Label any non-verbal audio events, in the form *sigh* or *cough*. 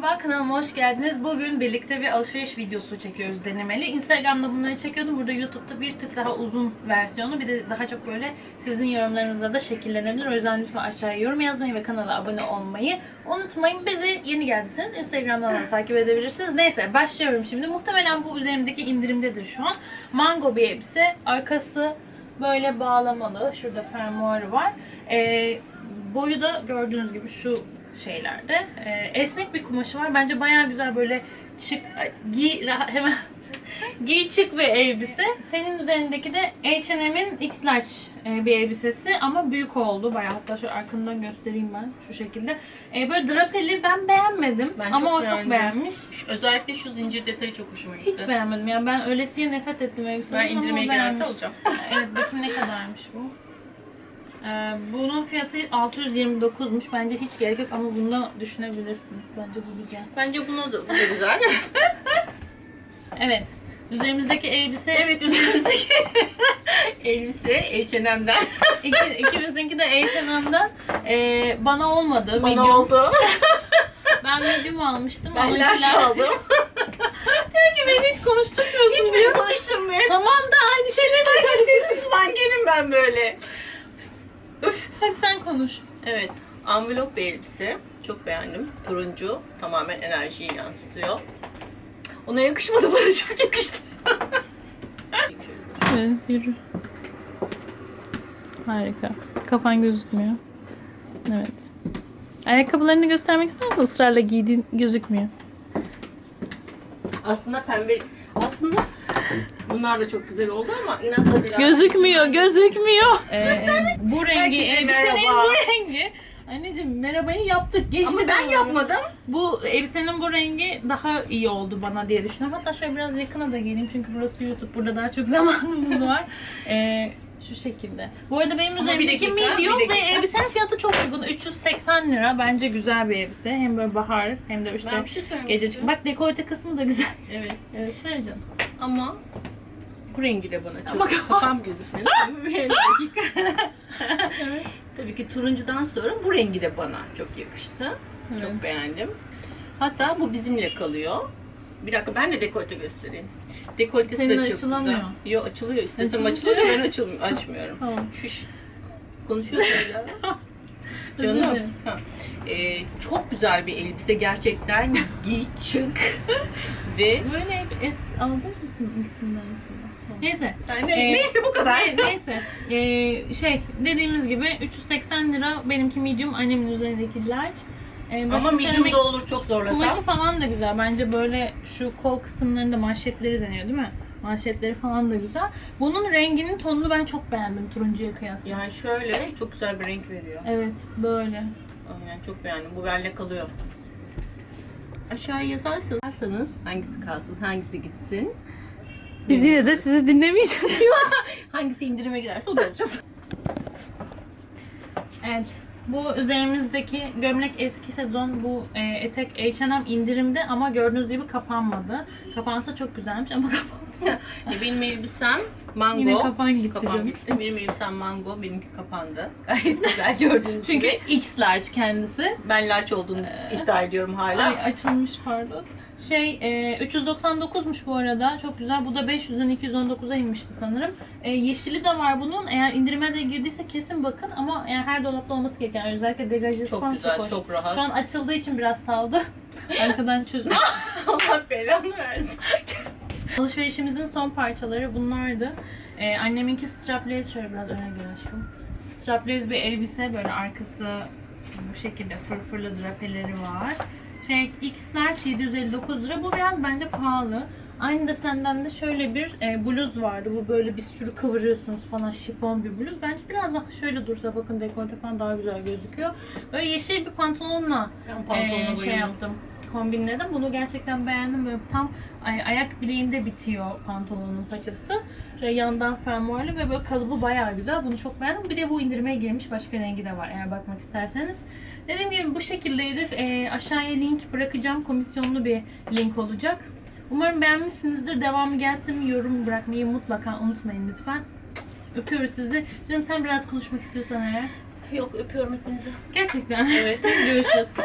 merhaba kanalıma hoş geldiniz. Bugün birlikte bir alışveriş videosu çekiyoruz denemeli. Instagram'da bunları çekiyordum. Burada YouTube'da bir tık daha uzun versiyonu. Bir de daha çok böyle sizin yorumlarınızla da şekillenebilir. O yüzden lütfen aşağıya yorum yazmayı ve kanala abone olmayı unutmayın. Bizi yeni geldiyseniz Instagram'dan da *laughs* takip edebilirsiniz. Neyse başlıyorum şimdi. Muhtemelen bu üzerimdeki indirimdedir şu an. Mango bir elbise. Arkası böyle bağlamalı. Şurada fermuarı var. Ee, boyu da gördüğünüz gibi şu şeylerde. Ee, esnek bir kumaşı var. Bence bayağı güzel böyle çık giy rahat, *laughs* hemen giy çık bir elbise. Senin üzerindeki de H&M'in X large e, bir elbisesi ama büyük oldu bayağı. Hatta şöyle arkamdan göstereyim ben şu şekilde. Ee, böyle drapeli ben beğenmedim Ben ama çok o çok beğenmiş. Şu- Özellikle şu zincir detayı çok hoşuma gitti. Hiç beğenmedim. Yani ben öylesiye nefret ettim elbiseden Ben indirmeye girerse alacağım. *laughs* Evet bakayım ne kadarmış bu. Ee, bunun fiyatı 629'muş. Bence hiç gerek yok ama bunu düşünebilirsiniz. Bence bu güzel. Bence buna da, bu da güzel. *laughs* Evet. Üzerimizdeki elbise evet üzerimizdeki *laughs* elbise H&M'den *laughs* iki, ikimizinki de H&M'den ee, bana olmadı. bana medium. oldu. Ben medium almıştım. Ben laş aldım. Diyor ki beni hiç konuşturmuyorsun Hiç beni konuşturmuyor. Tamam da aynı şeyleri Sessiz mankenim ben böyle. Hadi sen konuş. Evet. Envelop bir elbise. Çok beğendim. Turuncu. Tamamen enerjiyi yansıtıyor. Ona yakışmadı bana *laughs* çok yakıştı. Evet yürü. Harika. Kafan gözükmüyor. Evet. Ayakkabılarını göstermek ister misin? Israrla giydiğin gözükmüyor. Aslında pembe... Aslında bunlar da çok güzel oldu ama inatla biraz... Gözükmüyor, gözükmüyor. Ee, bu rengi, Herkese elbisenin merhaba. bu rengi. Anneciğim merhabayı yaptık, geçti. Ama ben bunu. yapmadım. Bu elbisenin bu rengi daha iyi oldu bana diye düşünüyorum. Hatta şöyle biraz yakına da geleyim çünkü burası YouTube. Burada daha çok *laughs* zamanımız var. Ee, şu şekilde. Bu arada benim üzerimdeki dakika, medium bir ve dakika. elbisenin fiyatı çok uygun. 380 lira. Bence güzel bir elbise. Hem böyle bahar hem de işte Ben bir şey söylemek gece çık. istiyorum. Bak dekolte kısmı da güzel. Evet. Evet söyle canım. Ama bu rengi de bana çok Ama- kafam *laughs* gözükmüyor. *laughs* Bir dakika. Tabii ki turuncudan sonra bu rengi de bana çok yakıştı. Evet. Çok beğendim. Hatta bu bizimle kalıyor. Bir dakika ben de dekolte göstereyim. Dekoltesi Senin de çok açılamıyor. güzel. Yok açılıyor. İstesem Açılıyor. ben açılmıyor, açmıyorum. Tamam. Şuş. Konuşuyorsun ya. *laughs* Canım. Ha. Ee, çok güzel bir elbise gerçekten. *laughs* Giy çık. *laughs* Ve Böyle es alacak mısın ikisinden. Neyse. yani Ee, neyse bu kadar. Ne- neyse. *laughs* Ee, şey dediğimiz gibi 380 lira benimki medium annemin üzerindeki large. Ee, başka Ama medium da olur çok zorlasam. Kumaşı falan da güzel. Bence böyle şu kol kısımlarında manşetleri deniyor değil mi? Manşetleri falan da güzel. Bunun renginin tonunu ben çok beğendim turuncuya kıyasla. Yani şöyle çok güzel bir renk veriyor. Evet böyle. Yani çok beğendim. Bu bende kalıyor. Aşağıya yazarsanız hangisi kalsın, hangisi gitsin. Biz yine de sizi dinlemeyeceğiz. *laughs* Hangisi indirime girerse o da alacağız. evet. Bu üzerimizdeki gömlek eski sezon bu e, etek H&M indirimde ama gördüğünüz gibi kapanmadı. Kapansa çok güzelmiş ama *laughs* kapanmadı. *laughs* Benim elbisem mango. Yine kafan gitti Kafam canım. gitti. Benim elbisem mango, benimki kapandı. *laughs* Gayet güzel gördüğünüz Çünkü gibi. X large kendisi. Ben large olduğunu iddia ediyorum hala. Ay açılmış pardon. Şey e, 399'muş bu arada. Çok güzel. Bu da 500'den 219'a inmişti sanırım. E, yeşili de var bunun. Eğer indirime de girdiyse kesin bakın ama yani her dolapta olması gereken yani özellikle degajlısı Çok falan güzel, çok hoş. çok rahat. Şu an açıldığı için biraz saldı. *laughs* Arkadan çözüm. Allah belanı versin. Alışverişimizin son parçaları bunlardı. Ee, anneminki strapless şöyle biraz öne gel aşkım. Strapless bir elbise böyle arkası bu şekilde fırfırlı drapeleri var. Şey X large 759 lira. Bu biraz bence pahalı. Aynı da senden de şöyle bir e, bluz vardı. Bu böyle bir sürü kıvırıyorsunuz falan şifon bir bluz. Bence biraz daha şöyle dursa bakın dekolte falan daha güzel gözüküyor. Böyle yeşil bir pantolonla Ben pantolona ee, şey bayıldım. yaptım. Kombinledim. Bunu gerçekten beğendim. Böyle tam ay- ayak bileğinde bitiyor pantolonun paçası. Şöyle yandan fermuarlı ve böyle kalıbı bayağı güzel. Bunu çok beğendim. Bir de bu indirmeye girmiş başka rengi de var eğer bakmak isterseniz. Dediğim gibi bu şekildeydi. Ee, aşağıya link bırakacağım. Komisyonlu bir link olacak. Umarım beğenmişsinizdir. Devamı gelsin yorum bırakmayı mutlaka unutmayın lütfen. Öpüyoruz sizi. Canım sen biraz konuşmak istiyorsan eğer. Yok öpüyorum hepinizi. Gerçekten. Evet. *laughs* Görüşürüz.